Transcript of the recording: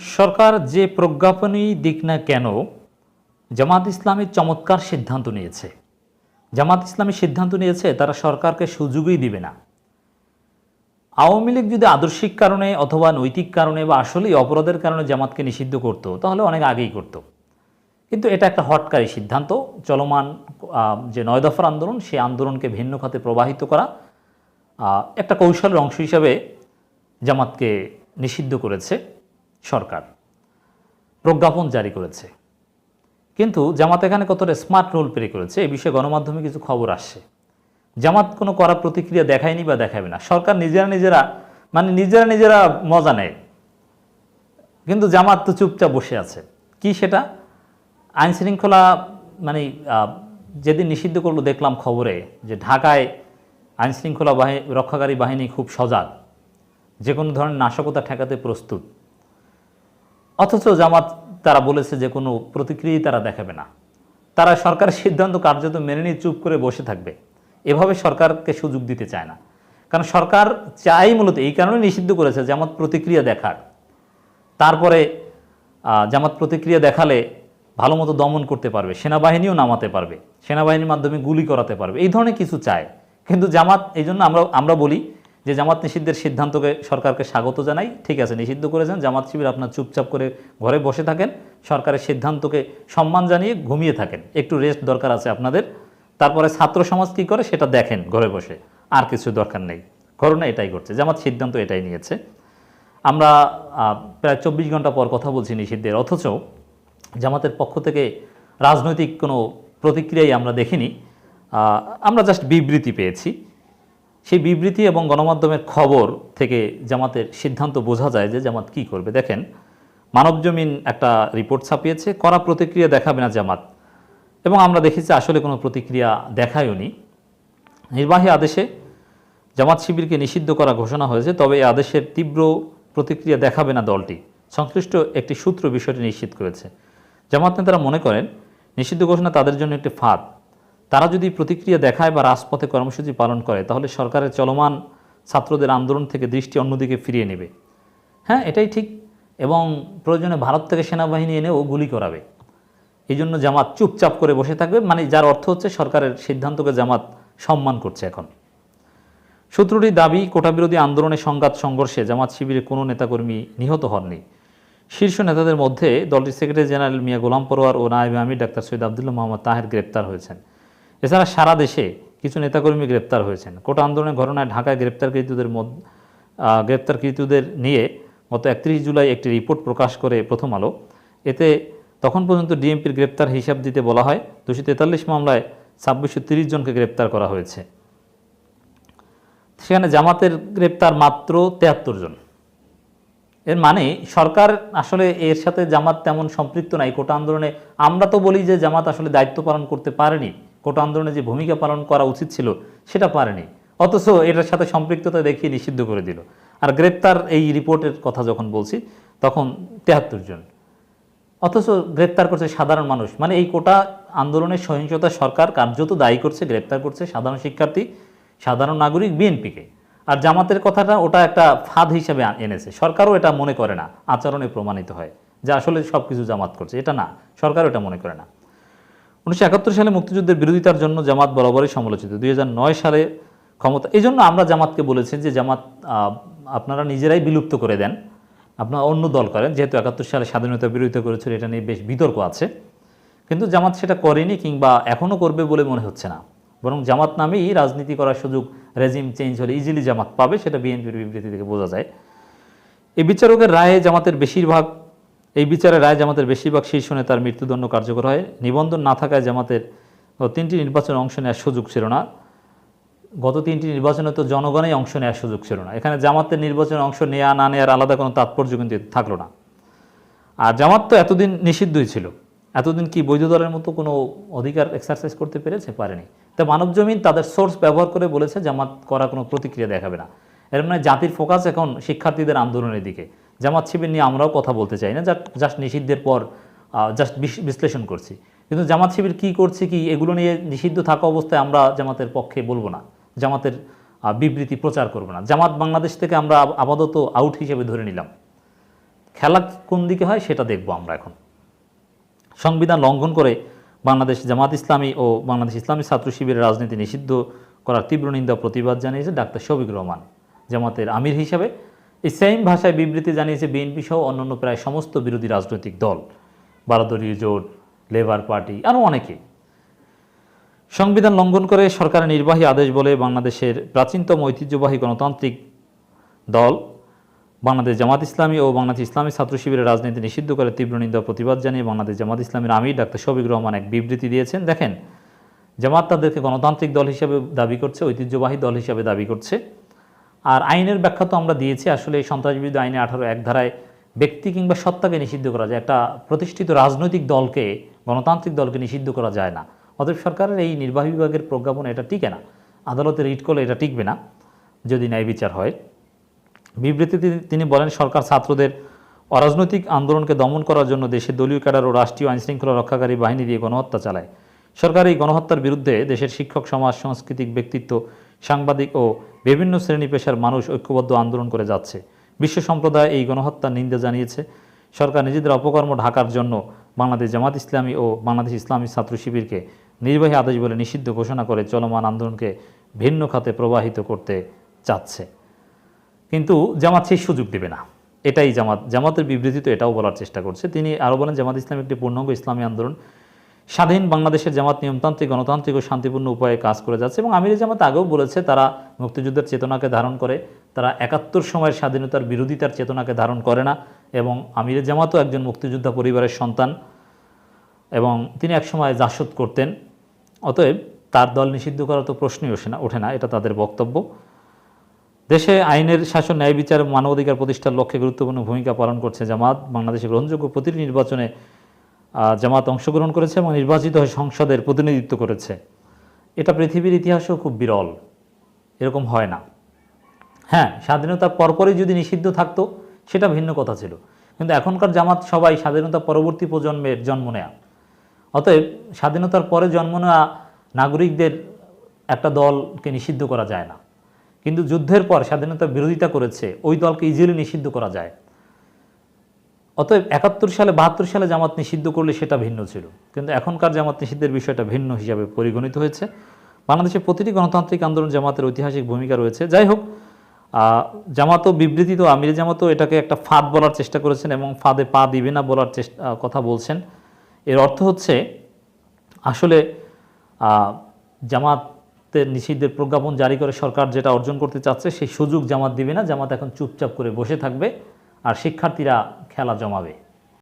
সরকার যে প্রজ্ঞাপনই দিক না কেন, জামাত ইসলামী চমৎকার সিদ্ধান্ত নিয়েছে। জামাত ইসলামী সিদ্ধান্ত নিয়েছে, তারা সরকারকে সুযোগই দিবে না। আওয়ামী লীগ যদি আদর্শিক কারণে অথবা নৈতিক কারণে বা আসলেই অপরাধের কারণে জামাতকে নিষিদ্ধ করত, তাহলে অনেক আগেই করতো। কিন্তু এটা একটা হটকারী সিদ্ধান্ত, চলমান যে নয় দফার আন্দোলন, সেই আন্দোলনকে ভিন্ন খাতে প্রবাহিত করা একটা কৌশলের অংশ হিসাবে জামাতকে নিষিদ্ধ করেছে। সরকার। প্রজ্ঞাপন জারি করেছে। কিন্তু জামাত এখানে কতটা স্মার্ট রোল প্লে করেছে এ বিষয়ে গণমাধ্যমে কিছু খবর আসছে। জামাত কোনো করা প্রতিক্রিয়া দেখায়নি বা দেখাবে না। সরকার নিজেরা নিজেরা মানে নিজেরা নিজেরা মজা নেয়। কিন্তু জামাত তো চুপচাপ বসে আছে। কি সেটা? আইন শৃঙ্খলা মানে যেদিন নিষিদ্ধ করল দেখলাম খবরে যে ঢাকায় আইন শৃঙ্খলা বাহিনী রক্ষাকারী বাহিনী খুব সজাগ। যে কোনো ধরনের নাশকতা ঠেকাতে প্রস্তুত। অথচ জামাত তারা বলেছে যে কোনো প্রতিক্রিয়াই তারা দেখাবে না। তারা সরকারের সিদ্ধান্ত কার্যত মেনে নিয়ে চুপ করে বসে থাকবে। এভাবে সরকারকে সুযোগ দিতে চায় না। কারণ সরকার চাই মূলত এই কারণে নিষিদ্ধ করেছে, জামাত প্রতিক্রিয়া দেখার। তারপরে জামাত প্রতিক্রিয়া দেখালে ভালো মতো দমন করতে পারবে, সেনাবাহিনীও নামাতে পারবে, সেনাবাহিনীর মাধ্যমে গুলি করাতে পারবে, এই ধরনের কিছু চায়। কিন্তু জামাত, এই জন্য আমরা আমরা বলি যে জামাত নিষিদ্ধের সিদ্ধান্তকে সরকারকে স্বাগত জানাই। ঠিক আছে, নিষিদ্ধ করেছেন। জামাত শিবির আপনার চুপচাপ করে ঘরে বসে থাকেন। সরকারের সিদ্ধান্তকে সম্মান জানিয়ে ঘুমিয়ে থাকেন। একটু রেস্ট দরকার আছে আপনাদের। তারপরে ছাত্র সমাজ কী করে? সেটা দেখেন ঘরে বসে। আর কিছু দরকার নেই। করোনা এটাই করছে জামাত সিদ্ধান্ত এটাই নিয়েছে। আমরা প্রায় চব্বিশ ঘণ্টা পর কথা বলছি নিষিদ্ধের। অথচ জামাতের পক্ষ থেকে রাজনৈতিক কোনো প্রতিক্রিয়াই আমরা দেখিনি। আমরা জাস্ট বিবৃতি পেয়েছি। সেই বিবৃতি এবং গণমাধ্যমের খবর থেকে জামাতের সিদ্ধান্ত বোঝা যায় যে জামাত কি করবে। দেখেন মানবজমিন একটা রিপোর্ট ছাপিয়েছে করা প্রতিক্রিয়া দেখাবে না জামাত। এবং আমরা দেখেছি আসলে কোনো প্রতিক্রিয়া দেখায়নি নির্বাহী আদেশে জামাত শিবিরকে নিষিদ্ধ করা ঘোষণা হয়েছে, তবে এই আদেশের তীব্র প্রতিক্রিয়া দেখাবে না দলটি। সংশ্লিষ্ট একটি সূত্র বিষয়টি নিশ্চিত করেছে। জামাত নেতারা মনে করেন, নিষিদ্ধ ঘোষণা তাদের জন্য একটি ফাঁদ। তারা যদি প্রতিক্রিয়া দেখায় বা রাজপথে কর্মসূচি পালন করে, তাহলে সরকারের চলমান ছাত্রদের আন্দোলন থেকে দৃষ্টি অন্যদিকে ফিরিয়ে নেবে। হ্যাঁ এটাই ঠিক। এবং প্রয়োজনে ভারত থেকে সেনাবাহিনী এনেও গুলি করাবে। এই জন্য জামাত চুপচাপ করে বসে থাকবে মানে যার অর্থ হচ্ছে সরকারের সিদ্ধান্তকে জামাত সম্মান করছে এখন। সূত্রটি দাবি কোটাবিরোধী আন্দোলনে সংঘাত সংঘর্ষে জামাত শিবিরে কোনো নেতাকর্মী নিহত হননি। শীর্ষ নেতাদের মধ্যে দলটির সেক্রেটারি জেনারেল মিয়া গোলাম পরোয়ার ও নায়েব আমির ডাক্তার সৈয়দ আবদুল্লাহ মোহাম্মদ তাহের গ্রেপ্তার হয়েছেন। এছাড়া সারা দেশে কিছু নেতাকর্মী গ্রেপ্তার হয়েছেন। কোটা আন্দোলনের ঘটনায় ঢাকায় গ্রেপ্তারকৃতদের মধ্যে গ্রেপ্তারকৃতদের নিয়ে গত একত্রিশ জুলাই একটি রিপোর্ট প্রকাশ করে প্রথম আলো। এতে তখন পর্যন্ত ডিএমপির গ্রেপ্তার হিসাব দিতে বলা হয়, দুশো তেতাল্লিশ মামলায় ছাব্বিশশো তিরিশ জনকে গ্রেপ্তার করা হয়েছে। সেখানে জামাতের গ্রেপ্তার মাত্র তেহাত্তর জন। এর মানে সরকার আসলে এর সাথে জামাত তেমন সম্পৃক্ত নাই। কোটা আন্দোলনে আমরা তো বলি যে জামাত আসলে দায়িত্ব পালন করতে পারেনি। কোটা আন্দোলনে যে ভূমিকা পালন করা উচিত ছিল, সেটা পারেনি। অথচ এটার সাথে সম্পৃক্ততা দেখিয়ে নিষিদ্ধ করে দিল। আর গ্রেপ্তার এই রিপোর্টের কথা যখন বলছি, তখন তেহাত্তর জন। অথচ গ্রেপ্তার করছে সাধারণ মানুষ। মানে এই কোটা আন্দোলনের সহিংসতা সরকার কার্যত দায়ী করছে, গ্রেপ্তার করছে সাধারণ শিক্ষার্থী, সাধারণ নাগরিক বিএনপিকে। আর জামাতের কথাটা ওটা একটা ফাঁদ হিসেবে এনেছে। সরকারও এটা মনে করে না, আচরণে প্রমাণিত হয়। যে আসলে সব কিছু জামাত করছে। এটা না, সরকারও এটা মনে করে না। উনিশশো একাত্তর সালে মুক্তিযুদ্ধের বিরোধিতার জন্য জামাত বরাবরই সমালোচিত। দুই হাজার নয় সালে ক্ষমতা এই জন্য আমরা জামাতকে বলেছি যে জামাত আপনারা নিজেরাই বিলুপ্ত করে দেন। আপনারা অন্য দল করেন। যেহেতু একাত্তর সালে স্বাধীনতা বিরোধিতা করেছিল, এটা নিয়ে বেশ বিতর্ক আছে। কিন্তু জামাত সেটা করেনি কিংবা এখনও করবে বলে মনে হচ্ছে না। বরং জামাত নামেই রাজনীতি করার সুযোগ, রেজিম চেঞ্জ হলে ইজিলি জামাত পাবে, সেটা বিএনপির বিবৃতি থেকে বোঝা যায়। এই বিচারকের রায়ে জামাতের বেশিরভাগ এই বিচারে রায় জামাতের বেশিরভাগ শীর্ষ নেতার মৃত্যুদণ্ড কার্যকর হয়। নিবন্ধন না থাকায় জামাতের তিনটি নির্বাচনে অংশ নেওয়ার সুযোগ ছিল না। গত তিনটি নির্বাচনে তো জনগণেই অংশ নেওয়ার সুযোগ ছিল না। এখানে জামাতের নির্বাচনে অংশ নেওয়া না নেওয়ার আলাদা কোনো তাৎপর্য কিন্তু থাকল না। আর জামাত তো এতদিন নিষিদ্ধই ছিল। এতদিন কি বৈধ দলের মতো কোনো অধিকার এক্সারসাইজ করতে পেরেছে? পারেনি। তা মানবজমিন তাদের সোর্স ব্যবহার করে বলেছে, জামাত করা কোনো প্রতিক্রিয়া দেখাবে না। এর মানে জাতির ফোকাস এখন শিক্ষার্থীদের আন্দোলনের দিকে। জামাত শিবির নিয়ে আমরাও কথা বলতে চাই না জাস্ট নিষিদ্ধের পর জাস্ট বিশ্লেষণ করছি। কিন্তু জামাত শিবির কী করছে কি, এগুলো নিয়ে নিষিদ্ধ থাকা অবস্থায় আমরা জামাতের পক্ষে বলব না। জামাতের বিবৃতি প্রচার করব না। জামাত বাংলাদেশ থেকে আমরা আপাতত আউট হিসেবে ধরে নিলাম। খেলা কোন দিকে হয় সেটা দেখব আমরা এখন। সংবিধান লঙ্ঘন করে বাংলাদেশ জামাত ইসলামী ও বাংলাদেশ ইসলামী ছাত্র শিবিরের রাজনীতি নিষিদ্ধ করার তীব্র নিন্দা প্রতিবাদ জানিয়েছে ডাক্তার শফিকুর রহমান, জামাতের আমির হিসাবে। এই সেম ভাষায় বিবৃতি জানিয়েছে বিএনপি সহ অন্যান্য প্রায় সমস্ত বিরোধী রাজনৈতিক দল বারোদলীয় জোট লেবার পার্টি আরও অনেকে। সংবিধান লঙ্ঘন করে সরকারের নির্বাহী আদেশ বলে বাংলাদেশের প্রাচীনতম ঐতিহ্যবাহী গণতান্ত্রিক দল বাংলাদেশ জামাত ইসলামী ও বাংলাদেশ ইসলামী ছাত্র শিবিরের রাজনীতি নিষিদ্ধ করে তীব্র নিন্দা প্রতিবাদ জানিয়ে বাংলাদেশ জামাত ইসলামের আমির ডাক্তার শফিক রহমান এক বিবৃতি দিয়েছেন। দেখেন, জামাত তাদেরকে গণতান্ত্রিক দল হিসেবে দাবি করছে, ঐতিহ্যবাহী দল হিসেবে দাবি করছে। আর আইনের ব্যাখ্যা তো আমরা দিয়েছি, আসলে এই সন্ত্রাসবিরোধী আইনে আঠারো এক ধারায় ব্যক্তি কিংবা সত্তাকে নিষিদ্ধ করা যায়, একটা প্রতিষ্ঠিত রাজনৈতিক দলকে, গণতান্ত্রিক দলকে নিষিদ্ধ করা যায় না। অতএব সরকারের এই নির্বাহী বিভাগের প্রজ্ঞাপন এটা টিকে না। আদালতে রিট করলে এটা টিকবে না, যদি ন্যায় বিচার হয়। বিবৃতিতে তিনি বলেন, সরকার ছাত্রদের অরাজনৈতিক আন্দোলনকে দমন করার জন্য দেশের দলীয় ক্যাডার ও রাষ্ট্রীয় আইনশৃঙ্খলা রক্ষাকারী বাহিনী দিয়ে গণহত্যা চালায়। সরকার এই গণহত্যার বিরুদ্ধে দেশের শিক্ষক, সমাজ, সাংস্কৃতিক ব্যক্তিত্ব সাংবাদিক ও বিভিন্ন শ্রেণি পেশার মানুষ ঐক্যবদ্ধ আন্দোলন করে যাচ্ছে। বিশ্ব সম্প্রদায় এই গণহত্যার নিন্দা জানিয়েছে। সরকার নিজেদের অপকর্ম ঢাকার জন্য বাংলাদেশ জামাত ইসলামী ও বাংলাদেশ ইসলামী ছাত্র শিবিরকে নির্বাহী আদেশ বলে নিষিদ্ধ ঘোষণা করে চলমান আন্দোলনকে ভিন্ন খাতে প্রবাহিত করতে চাচ্ছে। কিন্তু জামাত সেই সুযোগ দেবে না। এটাই জামাত, জামাতের বিবৃতিতে এটাও বলার চেষ্টা করছে। তিনি আরও বলেন, জামাত ইসলাম একটি পূর্ণাঙ্গ ইসলামী আন্দোলন। স্বাধীন বাংলাদেশের জামাত নিয়মতান্ত্রিক, গণতান্ত্রিক ও শান্তিপূর্ণ উপায়ে কাজ করে যাচ্ছে এবং আমির জামাত আগেও বলেছে তারা মুক্তিযুদ্ধের চেতনাকে ধারণ করে, তারা একাত্তর সময়ের স্বাধীনতার বিরোধিতার চেতনাকে ধারণ করে না এবং আমির জামাতও একজন মুক্তিযোদ্ধা পরিবারের সন্তান এবং তিনি একসময় জাসদ করতেন। অতএব তার দল নিষিদ্ধ করা তো প্রশ্নই ওঠে না ওঠে না, এটা তাদের বক্তব্য। দেশে আইনের শাসন, ন্যায় বিচার, মানবাধিকার প্রতিষ্ঠার লক্ষ্যে গুরুত্বপূর্ণ ভূমিকা পালন করছে জামাত। বাংলাদেশে গ্রহণযোগ্য প্রতিটি নির্বাচনে জামাত অংশগ্রহণ করেছে এবং নির্বাচিত হয়ে সংসদের প্রতিনিধিত্ব করেছে। এটা পৃথিবীর ইতিহাসেও খুব বিরল। এরকম হয় না। হ্যাঁ স্বাধীনতার পরপরই যদি নিষিদ্ধ থাকতো, সেটা ভিন্ন কথা ছিল। কিন্তু এখনকার জামাত সবাই স্বাধীনতা পরবর্তী প্রজন্মের জন্ম নেয়া। অতএব স্বাধীনতার পরে জন্ম নেওয়া নাগরিকদের একটা দলকে নিষিদ্ধ করা যায় না। কিন্তু যুদ্ধের পর স্বাধীনতার বিরোধিতা করেছে, ওই দলকে ইজিলি নিষিদ্ধ করা যায়। অতএব একাত্তর সালে, বাহাত্তর সালে জামাত নিষিদ্ধ করলে সেটা ভিন্ন ছিল। কিন্তু এখনকার জামাত নিষিদ্ধের বিষয়টা ভিন্ন হিসাবে পরিগণিত হয়েছে। বাংলাদেশের প্রতিটি গণতান্ত্রিক আন্দোলন জামাতের ঐতিহাসিক ভূমিকা রয়েছে। যাই হোক জামাতও বিবৃতি তো আমির জামাতও এটাকে একটা ফাঁদ বলার চেষ্টা করেছেন এবং ফাঁদে পা দিবে না বলার চেষ্টা কথা বলছেন। এর অর্থ হচ্ছে, আসলে জামাতের নিষিদ্ধের প্রজ্ঞাপন জারি করে সরকার যেটা অর্জন করতে চাচ্ছে, সেই সুযোগ জামাত দিবে না। জামাত এখন চুপচাপ করে বসে থাকবে। আর শিক্ষার্থীরা খেলা জমাবে।